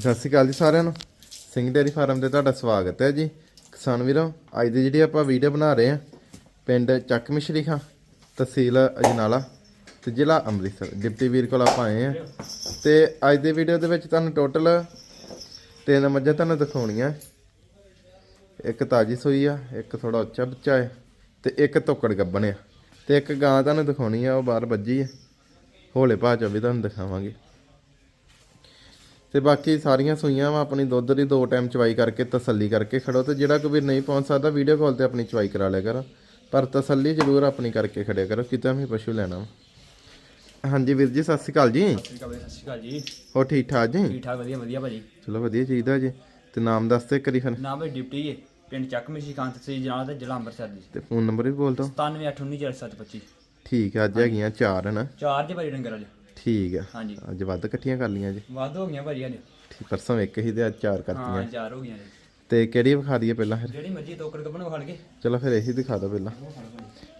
ਸਤਿ ਸ਼੍ਰੀ ਅਕਾਲ ਜੀ ਸਾਰਿਆਂ ਨੂੰ। ਸਿੰਘ ਡੇਅਰੀ ਫਾਰਮ ਤੇ ਤੁਹਾਡਾ ਸਵਾਗਤ ਹੈ ਜੀ। ਕਿਸਾਨ ਵੀਰੋ, ਅੱਜ ਦੀ ਜਿਹੜੀ ਆਪਾਂ ਵੀਡੀਓ ਬਣਾ ਰਹੇ ਹਾਂ, ਪਿੰਡ ਚੱਕ ਮਿਸ਼ਰੀ ਖਾਂ, ਤਹਿਸੀਲ ਅਜਨਾਲਾ ਤੇ ਜ਼ਿਲ੍ਹਾ ਅੰਮ੍ਰਿਤਸਰ। ਡਿਪਟੀ ਵੀਰ ਕੋਲ ਆਪਾਂ ਆਏ ਆ ਤੇ ਅੱਜ ਦੀ ਵੀਡੀਓ ਦੇ ਵਿੱਚ ਤੁਹਾਨੂੰ ਟੋਟਲ ਤਿੰਨ ਮੱਝਾਂ ਤੁਹਾਨੂੰ ਦਿਖਾਉਣੀਆਂ। ਇੱਕ ਤਾਜੀ ਸੂਈ ਆ, ਇੱਕ ਥੋੜਾ ਉੱਚਾ ਬੱਚਾ ਹੈ ਤੇ ਇੱਕ ਧੋਕੜ ਗੱਬਣ ਆ। ਤੇ ਇੱਕ ਗਾਂ ਤੁਹਾਨੂੰ ਦਿਖਾਉਣੀ ਆ, ਉਹ ਬਾਹਰ ਵੱਜੀ ਆ। ਹੌਲੇ ਭਾਅ ਚ ਵੀ ਤੁਹਾਨੂੰ ਦਿਖਾਵਾਂਗੇ। ਤੇ ਬਾਕੀ ਸਾਰੀਆਂ ਸੂਈਆਂ ਵਾ ਆਪਣੀ ਦੁੱਧ ਦੀ ਦੋ ਟਾਈਮ ਚਵਾਈ ਕਰਕੇ ਤਸੱਲੀ ਕਰਕੇ ਖੜੋ ਤੇ ਜਿਹੜਾ ਕੋਈ ਨਹੀਂ ਪਹੁੰਚ ਸਕਦਾ ਵੀਡੀਓ ਕਾਲ ਤੇ ਆਪਣੀ ਚਵਾਈ ਕਰਾ ਲਿਆ ਕਰੋ। ਪਰ ਤਸੱਲੀ ਜ਼ਰੂਰ ਆਪਣੀ ਕਰਕੇ ਖੜਿਆ ਕਰੋ ਕਿਤੇ ਵੀ ਪਸ਼ੂ ਲੈਣਾ। ਹਾਂਜੀ ਵੀਰ ਜੀ ਸਤਿ ਸ਼੍ਰੀ ਅਕਾਲ ਜੀ। ਸਤਿ ਸ਼੍ਰੀ ਅਕਾਲ ਸਤਿ ਸ਼੍ਰੀ ਅਕਾਲ ਜੀ। ਹੋ ਠੀਕ ਠਾਕ ਜੀ? ਠੀਕ ਠਾਕ ਵਧੀਆ ਵਧੀਆ ਭਾਜੀ। ਚਲੋ ਵਧੀਆ ਚਾਹੀਦਾ ਜੀ। ਤੇ ਨਾਮ ਦੱਸ ਤੇ ਕਰੀ ਫਿਰ। ਨਾਮ ਹੈ ਡਿਪਟੀ ਹੈ ਪਿੰਡ ਚੱਕ ਮਿਸ਼ੀ ਕਾਂਤ ਸੀ ਜਨਾਲਾ ਤੇ ਜ਼ਿਲ੍ਹਾ ਅੰਮ੍ਰਿਤਸਰ ਜੀ ਤੇ ਫੋਨ ਨੰਬਰ ਵੀ ਬੋਲ ਦੋ 9781947725 ਠੀਕ ਆ ਅੱਜ ਹੈਗੀਆਂ ਚਾਰ ਹਨ ਚਾਰ ਜੇ ਭਾਜੀ ਡੰਗਰ ਵਾਲੇ। ਠੀਕ ਆ। ਹਾਂਜੀ। ਅੱਜ ਵੱਧ ਇਕੱਠੀਆਂ ਕਰ ਲੀਆਂ ਜੀ? ਵੱਧ ਹੋ ਗਈਆਂ ਭਾਜੀ ਅੱਜ। ਠੀਕ ਪਰਸੋਂ ਇੱਕ ਹੀ ਤੇ ਅੱਜ ਚਾਰ ਹਾਂ ਕਰਤੀਆਂ ਚਾਰ ਹੋ ਗਈਆਂ ਜੀ। ਤੇ ਕਿਹੜੀ ਵਿਖਾ ਦਈਏ ਪਹਿਲਾਂ ਫਿਰ? ਜਿਹੜੀ ਮਰਜ਼ੀ ਤੋਕੜ ਕੱਪਣ ਵਿਖਾਲ ਕੇ ਚਲੋ ਫਿਰ ਇਹੀ ਦਿਖਾ ਦਿਓ ਪਹਿਲਾਂ।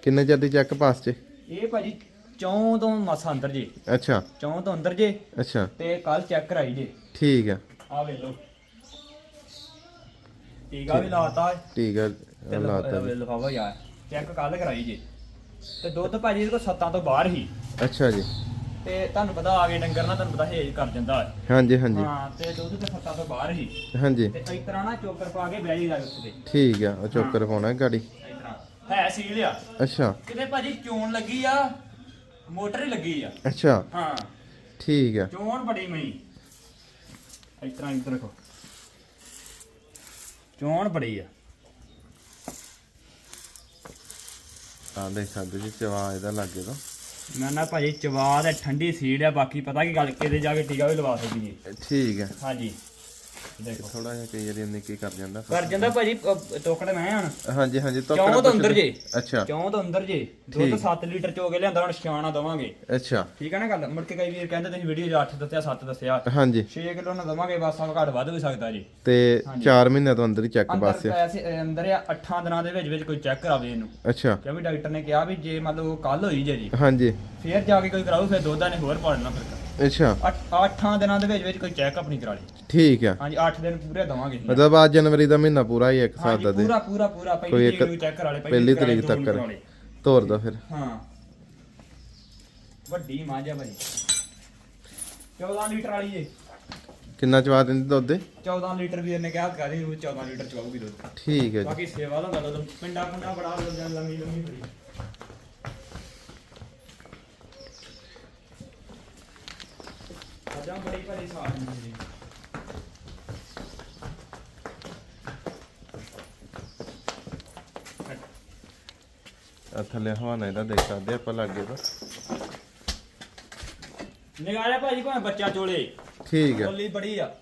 ਕਿੰਨੇ ਚਿਰ ਦੀ ਚੈੱਕ ਪਾਸ ਚ ਇਹ ਭਾਜੀ ਚੌਂ ਤੋਂ ਮਾਸਾ ਅੰਦਰ ਜੀ। ਅੱਛਾ। ਚੌਂ ਤੋਂ ਅੰਦਰ ਜੇ। ਅੱਛਾ। ਤੇ ਕੱਲ ਚੈੱਕ ਕਰਾਈ ਜੇ। ਠੀਕ ਆ। ਆ ਵੇਖ ਲਓ। ਟੀਕਾ ਵੀ ਲਾਤਾ। ਠੀਕ ਆ ਤੇ ਲਾਤਾ ਲਫਾਵਾ ਯਾਰ। ਚੈੱਕ ਕੱਲ ਕਰਾਈ ਜੇ। ਤੇ ਦੁੱਧ ਭਾਜੀ ਇਹਦੇ ਕੋਲ ਸੱਤਾਂ ਤੋਂ ਬਾਹਰ ਹੀ। ਅੱਛਾ ਜੀ। ਤੇ ਤੁਹਾਨੂੰ ਪਤਾ ਆ ਗਏ ਡੰਗਰ ਨਾ ਤੁਹਾਨੂੰ ਪਤਾ ਹੇਜ ਕਰ ਜਾਂਦਾ ਹੈ। ਹਾਂਜੀ ਹਾਂਜੀ। ਹਾਂ ਤੇ ਦੁੱਧ ਤੇ ਸੱਤਾਂ ਤੋਂ ਬਾਹਰ ਹੀ। ਹਾਂਜੀ। ਤੇ ਇਸ ਤਰ੍ਹਾਂ ਨਾ ਚੋਕਰ ਪਾ ਕੇ ਬਹਿ ਜਾਈਦਾ ਉੱਤੇ ਠੀਕ ਆ ਉਹ ਚੋਕਰ ਪਾਉਣਾ ਗਾੜੀ। ਇਸ ਤਰ੍ਹਾਂ। ਹੈ ਸੀਲ ਆ। ਅੱਛਾ। ਕਿਤੇ ਭਾਜੀ ਚੋਣ ਲੱਗੀ ਆ ਮੋਟਰ ਹੀ ਲੱਗੀ ਆ। ਅੱਛਾ। ਹਾਂ। ਠੀਕ ਆ। ਚੋਣ ਬੜੀ ਮਈ। ਇਸ ਤਰ੍ਹਾਂ ਇੱਧਰ ਦੇਖੋ ਚੋਣ ਬੜੀ ਆ। ਆ ਦੇਖ ਸਕਦੇ ਜੀ ਚਵਾ ਇਹਦਾ ਲੱਗੇ ਤੋਂ। ਮੈਂ ਨਾ ਭਾਜੀ ਚਵਾ ਤੇ ਠੰਡੀ ਸੀੜ ਆ ਬਾਕੀ ਪਤਾ ਕੀ ਗੱਲ ਕਿਤੇ ਜਾ ਕੇ ਟੀਕਾ ਵੀ ਲਵਾ ਸਕਦੀ ਹੈ ਠੀਕ ਆ। ਹਾਂਜੀ। ਦੇਖੋ। ਥੋੜਾ ਜਿਹਾ ਕਈ ਵਾਰੀ ਇੰਨੇ ਕੀ ਕਰ ਜਾਂਦਾ ਕਰ ਜਾਂਦਾ ਭਾਜੀ ਅ, ਤੋਕੜ ਮੈਂ ਹੁਣ। ਹਾਂਜੀ ਹਾਂਜੀ ਤੋਂ ਚੌਂ ਤੋਂ ਅੰਦਰ ਜੇ। ਅੱਛਾ। ਕਿਉਂ ਤਾਂ ਅੰਦਰ ਜੇ। ਦੁੱਧ 7 ਲੀਟਰ ਚੋ ਕੇ ਲਿਆਂਦਾ ਹੁਣ ਛਾਣਾ ਦਵਾਂਗੇ। ਅੱਛਾ। ਠੀਕ ਹੈ ਨਾ ਗੱਲ? ਮੁੜ ਕੇ ਕਈ ਵੀਰ ਕਹਿੰਦੇ ਤੁਸੀਂ ਵੀਡੀਓ 'ਚ 8 ਦੱਸਿਆ 7 ਦੱਸਿਆ। ਹਾਂਜੀ। 6 ਕਿਲੋ ਨਾ ਦਵਾਂਗੇ ਬਸ ਆ ਘੱਟ ਵੱਧ ਵੀ ਸਕਦਾ ਜੀ। ਤੇ 4 ਮਹੀਨਿਆਂ ਤੋਂ ਅੰਦਰ ਹੀ ਚੈੱਕ ਅ, ਅੰਦਰ ਆ 8 ਦਿਨਾਂ ਦੇ ਵਿੱਚ ਵਿੱਚ ਕੋਈ ਚੈੱਕ ਕਰਾਵੇ ਇਹਨੂੰ। ਅੱਛਾ। ਕਿਉਂਕਿ ਡਾਕਟਰ ਨੇ ਕਿਹਾ ਵੀ ਜੇ ਮਤਲਬ ਕੱਲ ਹੋਈ ਜੇ ਜੀ। ਹਾਂਜੀ। ਫੇਰ ਜਾ ਕੇ ਕੋਈ ਕਰਾਉ ਫਿਰ ਦੋਦਾਂ ਨੇ ਹੋਰ ਪਾੜਨਾ ਫਿਰ। ਅੱਛਾ। 8 ਦਿਨਾਂ ਦੇ ਵਿੱਚ ਵਿੱਚ ਕੋਈ ਚੈੱਕਅਪ ਨਹੀਂ ਕਰਾ ਲਈ। ਠੀਕ ਆ। ਹਾਂਜੀ 8 ਦਿਨ ਪੂਰੇ ਦਵਾਂਗੇ। ਮਤਲਬ ਆ ਜਨਵਰੀ ਦਾ ਮਹੀਨਾ ਪੂਰਾ ਹੀ ਇੱਕ ਹਾਂਜੀ ਦਾ ਦੇ ਪੂਰਾ ਪੂਰਾ ਪੂਰਾ। ਪਹਿਲੀ ਤਰੀਕ ਨੂੰ ਚੈੱਕ ਕਰਾ ਲੈ ਪਹਿਲੀ ਤਰੀਕ ਤੱਕ ਕਰਾ। ਤੋਰ ਦੋ ਫਿਰ। ਹਾਂ। ਵੱਡੀ ਮਾਝਾ ਭਾਈ। 14 ਲੀਟਰ ਵਾਲੀ ਏ। ਕਿੰਨਾ ਚਵਾ ਦਿੰਦੀ ਦੁੱਧ ਦੇ? 14 ਲੀਟਰ ਵੀਰ ਨੇ ਕਿਹਾ ਕਰੀ ਉਹ 14 ਲੀਟਰ ਚਵਾਉਗੀ ਦੁੱਧ। ਠੀਕ ਹੈ ਜੀ। ਬਾਕੀ ਸੇਵਾ ਦਾ ਗੱਲ ਪਿੰਡਾ ਪਿੰਡਾ ਬੜਾ ਲੰਮੀ ਲੰਮੀ। ਬੜੀ ਅਜਾਂ ਬੜੀ ਭਾਰੀ ਸਾਥ ਮਿਲੀ ਆ ਥੱਲੇ ਹਵਾਨਾ ਇਹਦਾ ਦੇਖ ਸਕਦੇ ਆਪਾਂ ਲੱਗੇ ਤਾਂ। ਨਿਗਾਰਿਆ ਭਾਜੀ ਭਾਵੇਂ ਬੱਚਾ ਚੋਲੇ। ਠੀਕ ਹੈ ਬੋਲੀ ਬੜੀ ਆ।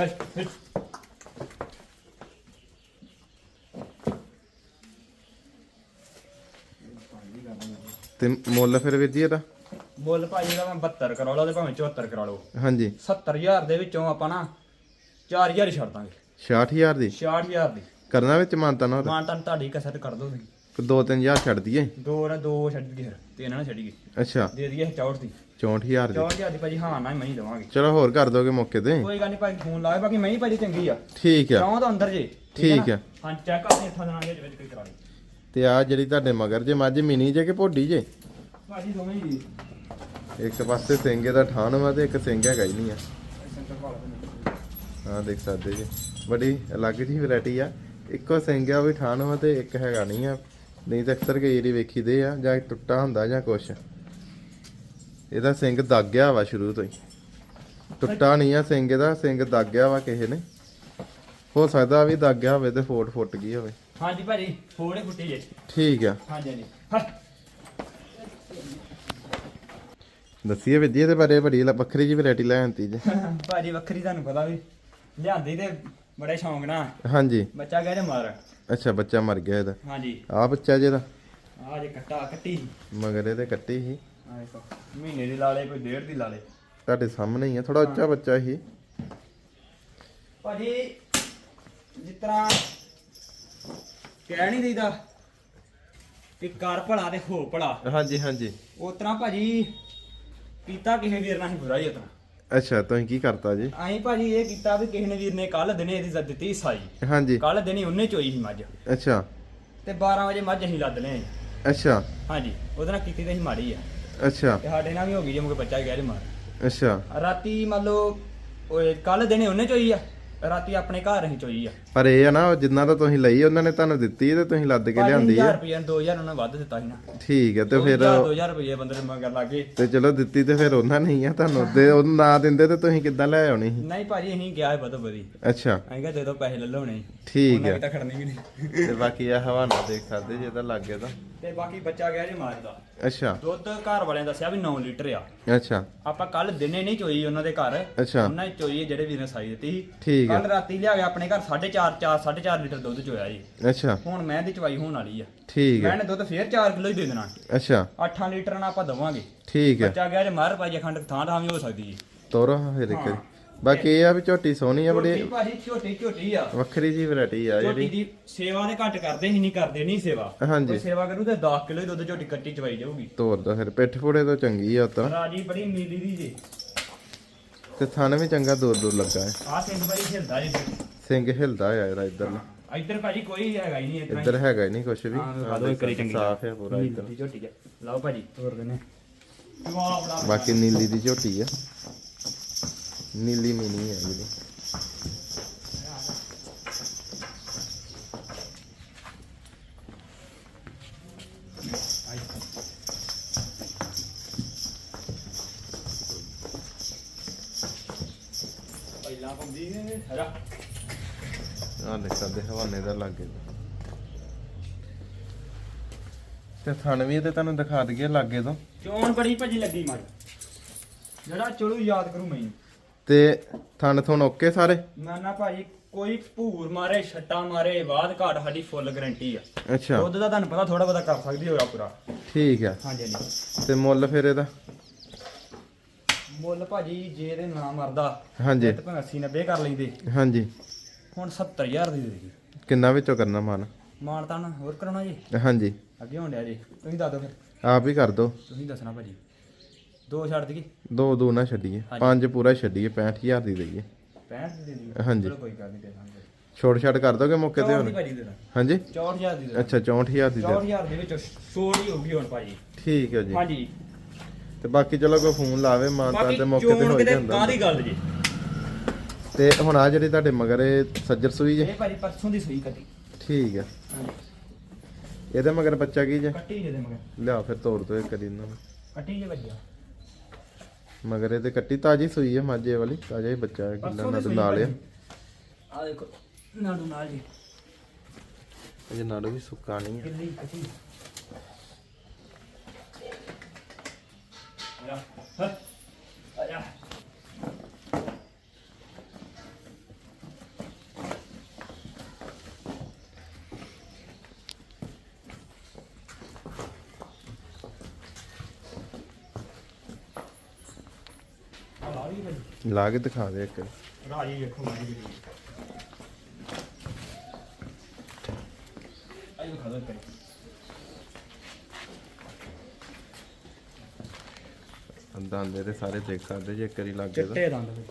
ਹਟ ਹਟ ਤੇ ਮੁੱਲ ਫਿਰ ਵੀਰ ਜੀ ਇਹਦਾ? ਮੁੱਲ ਭਾਜੀ ਦਾ ਭਾਵੇਂ 72 ਕਰਾ ਲਓ ਤੇ ਭਾਵੇਂ 74 ਕਰਾ ਲਓ ਹਾਂਜੀ। 70000 ਦੇ ਵਿੱਚੋਂ ਆਪਾਂ ਨਾ 4000 ਹੀ ਛੱਡ ਦਾਂਗੇ। 66000 ਦੀ? 66000 ਦੀ। ਕਰਨਾ ਵਿੱਚ ਮਾਨਤਾ ਨਾ ਮਾਨ ਤਾਂ ਤੁਹਾਡੀ ਕਸਰ ਕਰ ਦੋ ਤੁਸੀਂ। ਕਿ 2-3000 ਛੱਡ ਦਈਏ? ਦੋ ਨਾ ਦੋ ਛੱਡ ਗਏ ਫਿਰ। ਤੇ ਇਹਨਾਂ ਨਾਲ ਛੱਡ ਗਏ ਅੱਛਾ। ਦੇ ਦਈਏ 64 ਦੀ। 64000 ਦੀ। 64000 ਦੀ ਭਾਜੀ ਹਾਂ ਨਾ ਮੈਂ ਹੀ ਦਵਾਂਗੇ। ਚਲੋ ਹੋਰ ਕਰ ਦੋਗੇ ਮੌਕੇ ਤੇ? ਕੋਈ ਗੱਲ ਨਹੀਂ ਭਾਜੀ ਫੋਨ ਲਾਏ ਬਾਕੀ ਮੈਂ ਹੀ ਭਾਜੀ ਚੰਗੀ ਆ। ਠੀਕ ਆ। ਕਿਉਂ ਤਾਂ ਅੰਦਰ ਜੇ ਠੀਕ ਨਾ? ਆ। ਹਾਂ ਚੈੱਕ ਆਪਣੇ ਹੱਥਾਂ ਦੇ ਨਾਲ ਦੇ ਵਿੱਚ ਕੋਈ ਕਰਾ ਲਈ ਤੇ ਆ ਜਿਹੜੀ ਤੁਹਾਡੇ ਮਗਰ ਜੇ ਮੱਝ ਮਿਨੀ ਜੇ ਕਿ ਭੋਡੀ ਜੇ? ਭਾਜੀ ਦੋਵੇਂ ਹੀ ਇੱਕ ਪਾਸੇ ਸਿੰਗੇ ਦਾ ਠਾਣ ਵਾ ਤੇ ਇੱਕ ਸਿੰਘ ਹੈਗਾ ਹੀ ਨਹੀਂ ਆ। ਹਾਂ ਦੇਖ ਸਕਦੇ ਜੀ। ਬੜੀ ਅਲੱਗ ਜਿਹੀ ਵੈਰਾਈਟੀ ਆ। ਇੱਕੋ ਸਿੰਘ ਆ ਵੀ ਠਾਣ ਵਾ ਤੇ ਇੱਕ ਹੈਗਾ ਨਹੀਂ ਆ। ਨਹੀਂ ਤਾਂ ਅਕਸਰ ਕਈ ਵਾਰੀ ਵੇਖੀਦੇ ਆ ਜਾਂ ਟੁੱਟਾ ਹੁੰਦਾ ਜਾਂ ਕੁਛ। ਇਹਦਾ ਸਿੰਘ ਦੱਗ ਗਿਆ ਵਾ ਸ਼ੁਰੂ ਤੋਂ ਹੀ। ਟੁੱਟਾ ਨਹੀਂ ਆ ਸਿੰਘ ਇਹਦਾ ਸਿੰਘ ਦੱਗ ਗਿਆ ਵਾ ਕਿਸੇ ਨੇ। ਹੋ ਸਕਦਾ ਵੀ ਦੱਗ ਗਿਆ ਹੋਵੇ ਤੇ ਫੋਟ ਫੁੱਟ ਗਈ ਹੋਵੇ। ਹਾਂਜੀ ਭਾਜੀ ਥੋੜੇ ਫੁੱਟੀ ਜੇ। ਠੀਕ ਆ। ਹਾਂਜੀ ਹਾਂਜੀ। ਦੱਸੀਏ ਵਿਦਿਆ ਦੇ ਬਾਰੇ ਬੜੀ ਲ- ਵੱਖਰੀ ਜਿਹੀ ਵੈਰਾਈਟੀ ਲੈ ਆਂਤੀ ਜੀ। ਭਾਜੀ ਵੱਖਰੀ ਤੁਹਾਨੂੰ ਪਤਾ ਵੀ ਲਿਆਂਦੀ ਤੇ ਬੜੇ ਸ਼ੌਂਕ ਨਾਲ ਹਾਂਜੀ। ਬੱਚਾ ਕਹਿੰਦੇ ਮਾਰ। ਅੱਛਾ ਬੱਚਾ ਮਰ ਗਿਆ ਇਹਦਾ। ਹਾਂਜੀ। ਆ ਬੱਚਾ ਜਿਹਦਾ ਆ ਜੇ ਕੱਟਾ ਕੱਟੀ। ਮਗਰ ਇਹਦੇ ਕੱਟੀ ਸੀ। ਆ ਦੇਖੋ ਮਹੀਨੇ ਦੀ ਲਾ ਲੇ ਕੋਈ ਡੇਢ ਦੀ ਲਾ ਲੇ ਤੁਹਾਡੇ ਸਾਹਮਣੇ ਹੀ ਆ ਥੋੜਾ ਉੱਚਾ ਬੱਚਾ ਸੀ। ਭਾਜੀ ਜਿਸ ਤਰ੍ਹਾਂ ਕਹਿ ਨਹੀਂ ਦਈਦਾ ਕਿ ਕਰ ਭਲਾ ਤੇ ਹੋ ਭਲਾ। ਹਾਂਜੀ ਹਾਂਜੀ। ਉਸ ਤਰ੍ਹਾਂ ਭਾਜੀ ਪੀਤਾ ਕਿਸੇ ਵੀਰ ਨਾਲ ਹੀ ਬੁਰਾ ਹੀ ਉਤਰਾ। ਅੱਛਾ ਤੁਸੀਂ ਕੀ ਕਰਤਾ ਜੀ? ਅਸੀਂ ਭਾਜੀ ਇਹ ਕੀਤਾ ਵੀ ਕਿਸੇ ਨੇ ਵੀਰ ਨੇ ਕੱਲ ਦਿਨੇ ਇਹਦੀ ਜ਼ਦ ਦਿੱਤੀ ਸਾਈ ਹਾਂਜੀ। ਕੱਲ ਦਿਨੇ ਉਹਨੇ ਚੋਈ ਸੀ ਮੱਝ। ਅੱਛਾ। ਤੇ 12 ਵਜੇ ਮੱਝ ਅਸੀਂ ਲੱਦ ਲਏ। ਅੱਛਾ। ਹਾਂਜੀ ਉਹਦੇ ਨਾਲ ਕੀਤੀ ਤੇ ਅਸੀਂ ਮਾੜੀ ਆ। ਅੱਛਾ। ਤੇ ਸਾਡੇ ਨਾਲ ਵੀ ਹੋ ਗਈ ਜੇ ਮੁਕੇ ਬੱਚਾ ਗਿਆ ਜੇ ਮਾਰ। ਅੱਛਾ। ਰਾਤੀ ਮੰਨ ਲਓ ਉਹ ਕੱਲ ਦਿਨੇ ਉਹਨੇ ਚੋਈ ਆ। ਰਾਤੀ ਆਪਣੇ ਘਰ ਅਸੀਂ ਚੋਈ ਆ। ਪਰ ਇਹ ਆ ਨਾ ਜਿੰਨਾ ਦਾ ਤੁਸੀਂ ਲਈ ਉਹਨਾਂ ਨੇ ਤੁਹਾਨੂੰ ਦਿੱਤੀ ਤੇ ਤੁਸੀਂ ਲੱਦ ਕੇ ਲਿਆਂਦੀ 1000 ਆ ਰੁਪਏ 2000 ਉਹਨਾਂ ਨੇ ਵੱਧ ਦਿੱਤਾ ਸੀ ਨਾ। ਠੀਕ ਹੈ ਤੇ ਫਿਰ 2000 ਰੁਪਏ ਬੰਦੇ ਦੇ ਮਗਰ ਲੱਗੇ ਤੇ ਚਲੋ ਦਿੱਤੀ ਤੇ ਫਿਰ ਉਹਨਾਂ ਨੇ ਹੀ ਆ ਤੁਹਾਨੂੰ ਦੇ ਉਹ ਨਾ ਦਿੰਦੇ ਤੇ ਤੁਸੀਂ ਕਿੱਦਾਂ ਲੈ ਆਉਣੀ ਸੀ? ਨਹੀਂ ਭਾਜੀ ਅਸੀਂ ਗਿਆ ਬਦੋ ਬਦੀ ਅੱਛਾ। ਅਸੀਂ ਕਿਹਾ ਦੇ ਦੋ ਪੈਸੇ ਲੈ ਲਓਣੇ ਠੀਕ ਹੈ ਤਾਂ ਖੜਨੀ ਵੀ ਨਹੀਂ। ਤੇ ਬਾਕੀ ਇਹ ਹਵਾਨਾ ਦੇਖ ਸਕਦੇ ਜੇ ਇਹਦਾ ਲੱਗੇ ਤਾਂ। ਤੇ ਬਾਕੀ ਬੱਚਾ ਗਿਆ ਜੇ ਮਾਰ ਦਾ। ਅੱਛਾ। ਦੁੱਧ ਘਰ ਵਾਲਿਆਂ ਦੱਸਿਆ ਵੀ 9 ਲੀਟਰ ਆ। ਅੱਛਾ। ਆਪਾਂ ਕੱਲ ਦਿਨੇ ਨਹੀਂ ਚੋਈ ਉਹਨਾਂ ਦੇ ਘਰ। ਅੱਛਾ। ਉਹਨਾਂ ਨੇ ਚੋਈ ਜਿਹੜੇ ਵੀਰ ਨੇ ਸਾਈ ਦਿੱਤੀ ਸੀ। ਠੀਕ ਕੱਲ ਹੈ ਰਾਤੀ ਲਿਆ ਕੇ ਆਪਣੇ ਘਰ 4.5 4 4.5 ਲੀਟਰ ਦੁੱਧ ਚੋਇਆ ਜੀ। ਅੱਛਾ। ਹੁਣ ਮੈਂ ਦੀ ਚਵਾਈ ਹੋਣ ਵਾਲੀ ਆ। ਠੀਕ ਮੈਂ ਹੈ ਨੇ ਦੁੱਧ ਫੇਰ 4 ਕਿਲੋ ਹੀ ਦੇ ਦੇਣਾ। ਅੱਛਾ। 8 ਲੀਟਰ ਨਾਲ ਆਪਾਂ ਦਵਾਂਗੇ। ਠੀਕ ਹੈ ਬੱਚਾ ਗਿਆ ਜੇ ਮਾਰ ਪਾਈ ਖੰਡ ਥਾਂ ਥਾਂ ਵੀ ਹੋ ਸਕਦੀ ਜੀ। ਤੋਰੋ ਫਿਰ ਇੱਕ। ਵਾਰੀ। ਬਾਕੀ ਇਹ ਆ ਵੀ ਝੋਟੀ ਸੋਹਣੀ ਆ ਬੜੀ। ਝੋਟੀ ਭਾਜੀ ਛੋਟੀ ਝੋਟੀ ਆ। ਵੱਖਰੀ ਜੀ ਵੈਰਾਈਟੀ ਆ ਝੋਟੀ ਜਿਹੜੀ। ਦੀ ਸੇਵਾ ਦੇ ਘੱਟ ਕਰਦੇ ਹੀ ਨਹੀਂ ਕਰਦੇ ਨਹੀਂ ਸੇਵਾ। ਹਾਂਜੀ। ਕੋਈ ਸੇਵਾ ਕਰੂ ਤੇ 10 ਕਿਲੋ ਹੀ ਦੁੱਧ ਝੋਟੀ ਕੱਟੀ ਚਵਾਈ ਜਾਊਗੀ। ਤੋਰ ਦਾ ਫਿਰ ਪਿੱਠ ਫੋੜੇ ਤੋਂ ਚੰਗੀ ਆ ਉਤਾਂ ਰਾਜੀ ਬੜੀ ਨੀਲੀ ਦੀ ਜੀ। ਤੇ ਥਣ ਵੀ ਚੰਗਾ ਦੂਰ ਦੂਰ ਲੱਗਾ ਹੈ। ਆਹ ਸਿੰਘ ਬਾਈ ਹਿਲਦਾ ਜੀ। ਸਿੰਘ ਹਿਲਦਾ ਆ ਇਹਦਾ ਇੱਧਰ। ਇੱਧਰ ਭਾਜੀ ਕੋਈ ਹੈਗਾ ਹੀ ਨਹੀਂ ਇਤਨਾ ਇੱਧਰ ਹੈਗਾ ਹੀ ਨਹੀਂ ਕੁਝ ਵੀ। ਹਾਂ ਵਿਖਾ ਦਿਓ ਇੱਕ ਵਾਰੀ ਚੰਗੀ ਸਾਫ਼ ਹੈ ਪੂਰਾ ਇੱਧਰ। ਝੋਟੀ ਚ ਲਾਓ ਭਾਜੀ। ਤੋਰ ਦਿੰਨੇ ਵਾਹ ਬੜਾ ਬਾਕੀ ਨੀਲੀ ਦੀ ਝੋਟੀ ਆ। ਨੀਲੀ ਮੀਨੀ ਆ ਜਿਹੜੀ ਪਹਿਲਾਂ ਪੰਦੀ ਨੇ ਹਰਾ। ਆ ਨਿਕਲਦੇ ਹਵਾਨੇ ਦਾ ਲੱਗੇ ਤੇ ਥਣ ਵੀ ਤੇ ਤੁਹਾਨੂੰ ਦਿਖਾ ਦਈਏ ਲਾਗੇ ਤੋਂ। ਚੋਣ ਬੜੀ ਭੱਜੀ ਲੱਗੀ ਮਾਰ ਜਿਹੜਾ ਚਲੋ ਯਾਦ ਕਰੂ ਮੈਂ ਤੇ ਥਣ ਥੁਣ ਓਕੇ ਸਾਰੇ? ਨਾ ਨਾ ਭਾਜੀ ਕੋਈ ਭੂਰ ਮਾਰੇ ਛੱਟਾ ਮਾਰੇ ਬਾਅਦ ਘਾਟ ਸਾਡੀ ਫੁੱਲ ਗਾਰੰਟੀ ਆ। ਅੱਛਾ। ਦੁੱਧ ਦਾ ਤੁਹਾਨੂੰ ਪਤਾ ਥੋੜਾ ਬਹੁਤਾ ਕਰ ਸਕਦੀ ਹੋਗਾ ਪੂਰਾ। ਠੀਕ ਆ। ਹਾਂਜੀ ਹਾਂਜੀ। ਤੇ ਮੁੱਲ ਫਿਰ ਇਹਦਾ? ਮੁੱਲ ਭਾਜੀ ਜੇ ਇਹਦੇ ਨਾ ਮਰਦਾ ਹਾਂਜੀ। ਤੇ ਭਾਵੇਂ 80 90 ਕਰ ਲੈਂਦੇ ਹਾਂਜੀ। ਹੁਣ 70000 ਦੀ ਦੇ ਦੇ ਕਿੰਨਾ ਵਿੱਚੋਂ ਕਰਨਾ ਮਨ ਮਾਨ ਤਾਂ ਹੋਰ ਕਰਾਉਣਾ ਜੀ। ਹਾਂਜੀ। ਅੱਗੇ ਹੋਣ ਡਿਆ ਜੀ। ਤੁਸੀਂ ਦੱਸ ਦਿਓ ਫਿਰ। ਆਪ ਹੀ ਕਰ ਦੋ। ਤੁਸੀਂ ਦੱਸਣਾ ਭਾਜੀ। ਦੋ ਛੱਡ ਦਈਏ? ਦੋ ਦੋ ਨਾ ਛੱਡੀਏ। ਪੰਜ ਪੂਰਾ ਛੱਡੀਏ 65000 ਦੀ ਦਈਏ। 65 ਦੀ ਦੇ ਦਿਓ ਹਾਂਜੀ। ਚਲੋ ਕੋਈ ਗੱਲ ਨਹੀਂ ਦੇ ਦਾਂਗੇ। ਛੋੜ ਛੱਡ ਕਰ ਦੋਗੇ ਮੌਕੇ ਤੇ 64 ਹੁਣ ਦੀ ਭਾਜੀ ਦੇ ਦਾਂ ਹਾਂਜੀ? 64000 ਦੀ ਦੇ ਦਾਂ ਅੱਛਾ 64000 ਦੀ ਦੇ। 64000 ਦੇ ਵਿੱਚ ਛੋੜ ਹੀ ਹੋਊਗੀ ਹੁਣ ਭਾਜੀ। ਠੀਕ ਹੈ ਜੀ। ਹਾਂਜੀ। ਤੇ ਬਾਕੀ ਚਲੋ ਕੋਈ ਫੋਨ ਲਾਵੇ ਮਾਨਤਾ ਬਾਕੀ ਤੇ ਮੌਕੇ ਤੇ ਚੋਣ ਹੋ ਕਿਤੇ ਜਾਂਦਾ। ਕਾਹਦੀ ਗੱਲ ਜੀ? ਤੇ ਹੁਣ ਆ ਜਿਹੜੀ ਤੁਹਾਡੇ ਮਗਰ ਇਹ ਸੱਜਰ ਸੂਈ ਜੇ? ਇਹ ਭਾਜੀ ਪਰਸੋਂ ਦੀ ਸੂਈ ਕੱਟੀ ਠੀਕ ਹੈ। ਹਾਂਜੀ। ਇਹਦੇ ਮਗਰ ਬੱਚਾ ਕੀ ਜੇ? ਕੱਟੀ ਜਿਹਦੇ ਮਗਰ। ਲਿਆ ਫਿਰ ਤੋੜ ਦੋ ਇੱਕ ਕਰੀ ਇਹਨਾਂ ਨੂੰ। ਕੱਟੀ ਜੇ ਵੱਜਿਆ ਮਗਰ ਇਹਦੇ ਕੱਟੀ ਤਾਜੀ ਸੂਈ ਹੈ ਮਾਝੇ ਵਾਲੀ ਤਾਜ਼ਾ ਹੀ ਬੱਚਾ ਹੈ ਕਿੰਨਾ ਦੀ ਨਾਲ ਆ। ਦੇਖੋ ਨਾੜੂ ਨਾਲ ਜੀ। ਅਜੇ ਨਾੜੂ ਵੀ ਸੁੱਕਾ ਨਹੀਂ ਹੈ ਕਿੰਨੀ ਕੱਟੀ ਜਾ ਆ ਜਾ ਆ ਲਾ ਕੇ ਦਿਖਾ ਦੇ ਇੱਕ। ਰਾਜੀ ਵੇਖੋ ਮਾਰੀ ਜੀ ਆਇਓ ਖਾ ਦੋ ਕਰੀ ਦੰਦ ਦੇ ਸਾਰੇ ਦੇਖ ਸਕਦੇ ਜੇ ਇੱਕ ਵਾਰੀ ਲੱਗੇ ਤਾਂ। ਚਿੱਟੇ ਦੰਦ ਦੇ।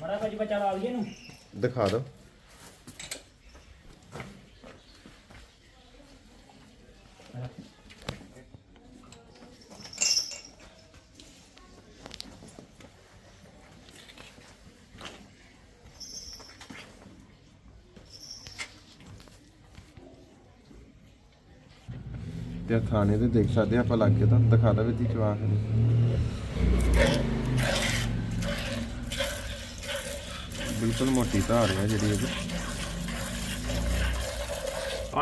ਮਰਾ ਭਾਜੀ ਬੱਚਾ ਲਾ ਲਈਏ ਨੂੰ ਦਿਖਾ ਦਿਓ ਤੇ ਥਾਣੇ ਤੇ ਦੇਖ ਸਕਦੇ ਆਪਾਂ ਲੱਗੇ ਤਾਂ ਦਿਖਾ ਦੋ ਵੀ ਚਵਾ ਬਿਲਕੁਲ ਮੋਟੀ ਧਾਰ ਹੈ ਜਿਹੜੀ ਇਹਦੀ।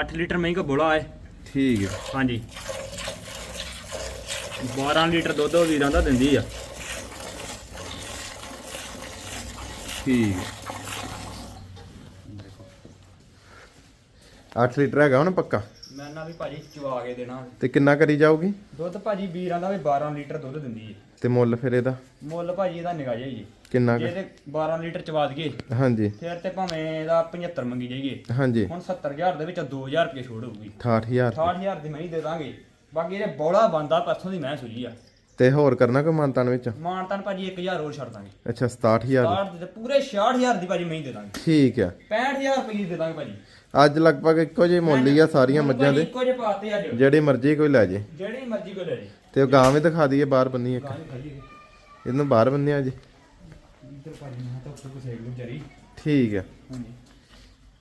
8 ਲੀਟਰ ਮਹਿੰਗਾ ਬੋਲਾ ਹੈ। ਠੀਕ ਹੈ ਹਾਂਜੀ। 12 ਲੀਟਰ ਦੁੱਧ ਉਹ ਵੀਰਾਂ ਦਾ ਦਿੰਦੀ ਆ। ਠੀਕ ਹੈ 8 ਲੀਟਰ ਹੈਗਾ ਹੁਣ ਪੱਕਾ? ਮੈਂ ਨਾ ਵੀ ਭਾਜੀ ਚਵਾ ਕੇ ਦੇਣਾ। ਤੇ ਕਿੰਨਾ ਕਰੀ ਜਾਊਗੀ? ਦੁੱਧ ਭਾਜੀ ਵੀਰਾਂ ਦਾ ਵੀ 12 ਲੀਟਰ ਦੁੱਧ ਦਿੰਦੀ ਏ। ਤੇ ਮੁੱਲ ਫਿਰ ਇਹਦਾ? ਮੁੱਲ ਭਾਜੀ ਇਹਦਾ ਨਿਗਾ ਜਾਈ ਜੀ ਕਿੰਨਾ ਕੁ? ਜੇ ਤੇ 12 ਲੀਟਰ ਚਵਾ ਦਈਏ ਹਾਂਜੀ। ਫਿਰ ਤੇ ਭਾਵੇਂ ਇਹਦਾ 75 ਮੰਗੀ ਜਾਈਏ। ਹਾਂਜੀ। ਹੁਣ 70000 ਦੇ ਵਿੱਚ 2000 ਰੁਪਏ ਛੋੜ ਹੋਊਗੀ। 68000 68000 ਦੀ ਮੈਂ ਹੀ ਦੇ ਦਾਂਗੇ। ਬਾਕੀ ਇਹਦੇ ਬੌਲਾ ਬੰਦਾ ਪਰਸੋਂ ਦੀ ਮੈਂ ਸੁਜੀ ਆ। ਤੇ ਹੋਰ ਕਰਨਾ ਕੋਈ ਮਾਨਤਾਨ ਵਿੱਚ? ਮਾਨਤਨ ਭਾਜੀ 1000 ਹੋਰ ਛੱਡ ਦਾਂਗੇ। ਅੱਛਾ 67000 60 ਦੇ ਪੂਰੇ 66000 ਦੀ ਭਾਜੀ ਮੈਂ ਹੀ ਦੇ ਦਾਂਗੇ। ਠੀਕ ਆ। 65000 ਰੁਪਏ ਦੀ ਦੇ ਦਾਂਗੇ ਭਾਜੀ। ਅੱਜ ਲਗਭਗ ਇੱਕੋ ਜਿਹੇ ਮੁੱਲ ਹੀ ਆ ਸਾਰੀਆਂ ਮੱਝਾਂ ਦੇ। ਇੱਕੋ ਜਿਹੇ ਪਾਤੇ ਅੱਜ ਜਿਹੜੀ। ਮਰਜ਼ੀ ਕੋਈ ਲੈ ਜੇ। ਜਿਹੜੀ ਮਰਜ਼ੀ ਕੋ ਲੈ ਲੈ ਤੇ ਉਹ ਗਾਂ ਵੀ ਦਿਖਾ ਦਈਏ ਬਾਹਰ ਬੰਨੀ ਇੱਕ। ਇਹਨੂੰ ਬਾਹਰ ਬੰਨਿਆ ਜੀ। ਠੀਕ ਆ।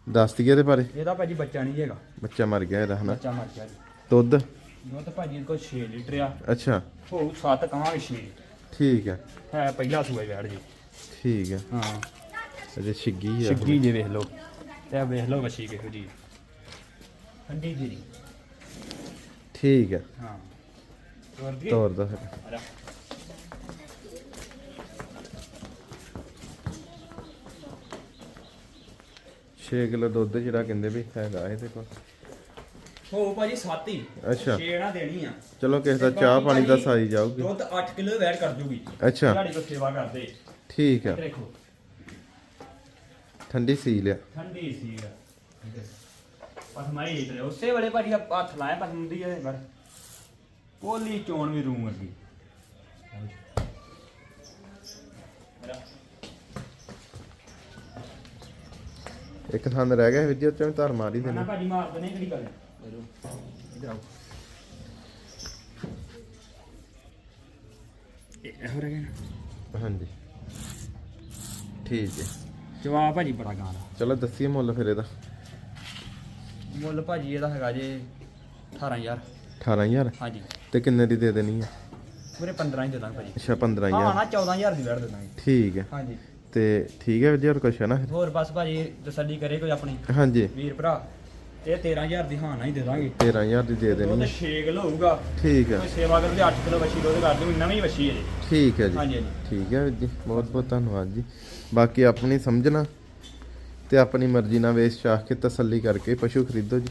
ਦੱਸ ਦਈਏ ਇਹਦੇ ਬਾਰੇ। ਇਹਦਾ ਭਾਜੀ ਬੱਚਾ ਨਹੀਂ ਹੈਗਾ। ਬੱਚਾ ਮਰ ਗਿਆ ਇਹਦਾ ਹਨਾ? ਬੱਚਾ ਮਰ ਗਿਆ ਜੀ। ਦੁੱਧ? ਦੁੱਧ ਭਾਜੀ ਕੋਲ 6 ਲੀਟਰ ਆ। ਅੱਛਾ। ਹੋਊ 7 ਕਵਾਂਗੇ 6 ਠੀਕ ਆ। ਹੈ ਪਹਿਲਾ ਸੂਆ ਬੈਠ ਜੀ। ਠੀਕ ਆ। ਹਾਂ। ਅਜੇ ਛਿੱਗੀ ਆ। ਛਿੱਗੀ ਜੇ ਵੇਖ ਲਓ। ਤੇ ਆ ਵੇਖ ਲਓ ਵਛੀ ਕਿਹੋ ਜੀ ਠੰਡੀ ਜੀ ਠੀਕ ਆ। ਹਾਂ। ਤੋਰ ਦੀ ਤੋਰ ਦੋ ਫਿਰ ਛੇ ਕਿਲੋ ਦੁੱਧ ਜਿਹੜਾ ਕਹਿੰਦੇ ਵੀ ਹੈਗਾ ਇਹਦੇ ਕੋਲ। ਹੋ ਭਾਜੀ 7 ਹੀ ਅੱਛਾ। 6 ਨਾ ਦੇਣੀ ਆ। ਚਲੋ ਕਿਸੇ ਦਾ ਚਾਹ ਪਾਣੀ ਦਾ ਸਾਈ ਜਾਊਗੀ ਦੁੱਧ 8 ਕਿਲੋ ਵੈਟ ਕਰ ਜੂਗੀ। ਅੱਛਾ। ਦਿਹਾੜੀ ਕੋ ਸੇਵਾ ਕਰਦੇ। ਠੀਕ ਆ। ਇੱਧਰ ਦੇਖੋ ਠੰਡੀ ਸੀਲ ਆ। ਠੰਡੀ ਸੀ ਪਸ ਮਾਰੀ ਲੀਟਰ ਉਸੇ ਵੇਲੇ ਭਾਜੀ ਆਹ ਹੱਥ ਲਾਇਆ ਪਸ ਹੁੰਦੀ ਹੈ ਘਰ ਕੋਲੀ ਚੋਣ ਵੀ ਰੂਮ ਵਰਗੀ ਇੱਕ ਥਾਂ ਰਹਿ ਗਿਆ ਵੀਡੀਓ ਚ ਧਰ ਮਾਰੀ ਨਾ ਦੇਣੀ। ਭਾਜੀ ਮਾਰ ਦਨੇ ਕਿਹੜੀ ਗੱਲ ਇਧਰ ਆਓ ਇਹ ਹੋ ਰਿਹਾ ਨਾ? ਹਾਂਜੀ। ਠੀਕ ਹੈ। ਜਵਾਬ ਭਾਜੀ ਬੜਾ ਗਾਂ ਦਾ ਚਲੋ ਦੱਸੀਏ ਮੁੱਲ ਫਿਰ ਇਹਦਾ। ਮੁੱਲ ਭਾਜੀ ਇਹਦਾ ਹੈਗਾ ਜੇ 18000 18000 ਹਾਂਜੀ। ਤੇ ਕਿੰਨੇ ਦੀ ਦੇ ਦੇਣੀ ਆ? ਪੂਰੇ 15 ਹੀ ਦੇ ਦਾਂਗੇ ਭਾਜੀ। ਅੱਛਾ ਹਾਂ 15000 ਨਾ 14000 ਦੀ ਵੜ ਦੇ ਦਾਂਗੇ ਠੀਕ ਹੈ ਹਾਂਜੀ। ਤੇ ਠੀਕ ਹੈ ਵੀਡੀਓ ਹੋਰ ਕੁਛ ਹੈ ਨਾ? ਹੋਰ ਬਸ ਭਾਜੀ ਤਸੱਲੀ ਕਰੇ ਕੋਈ ਆਪਣੀ। ਹਾਂਜੀ। ਵੀਰ ਭਰਾ ਇਹ 13000 ਦੀ ਹਾਂ ਨਾ ਹੀ ਦੇ ਦਾਂਗੇ। 13000 ਦੀ ਦੇ ਦੇਣੀ ਹੈ 6 ਕਿਲੋ ਹੋਊਗਾ ਠੀਕ ਹੈ ਸੇਵਾ ਕਰਦੇ 8 ਕਿਲੋ ਵੱਛੀ ਦੁੱਧ ਕਰ ਦੂੰ ਨਵੀਂ ਵੱਛੀ ਹੈ ਜੀ। ਠੀਕ ਹੈ ਜੀ। ਹਾਂਜੀ ਠੀਕ ਹੈ ਵੀਰ ਜੀ। ਬਹੁਤ ਬਹੁਤ ਧੰਨਵਾਦ ਜੀ। ਬਾਕੀ ਆਪਣੀ ਸਮਝਣਾ ਤੇ ਆਪਣੀ ਮਰਜ਼ੀ ਨਾਲ ਵੇਚ ਚਾਹ ਕੇ ਤਸੱਲੀ ਕਰਕੇ ਪਸ਼ੂ ਖਰੀਦੋ ਜੀ।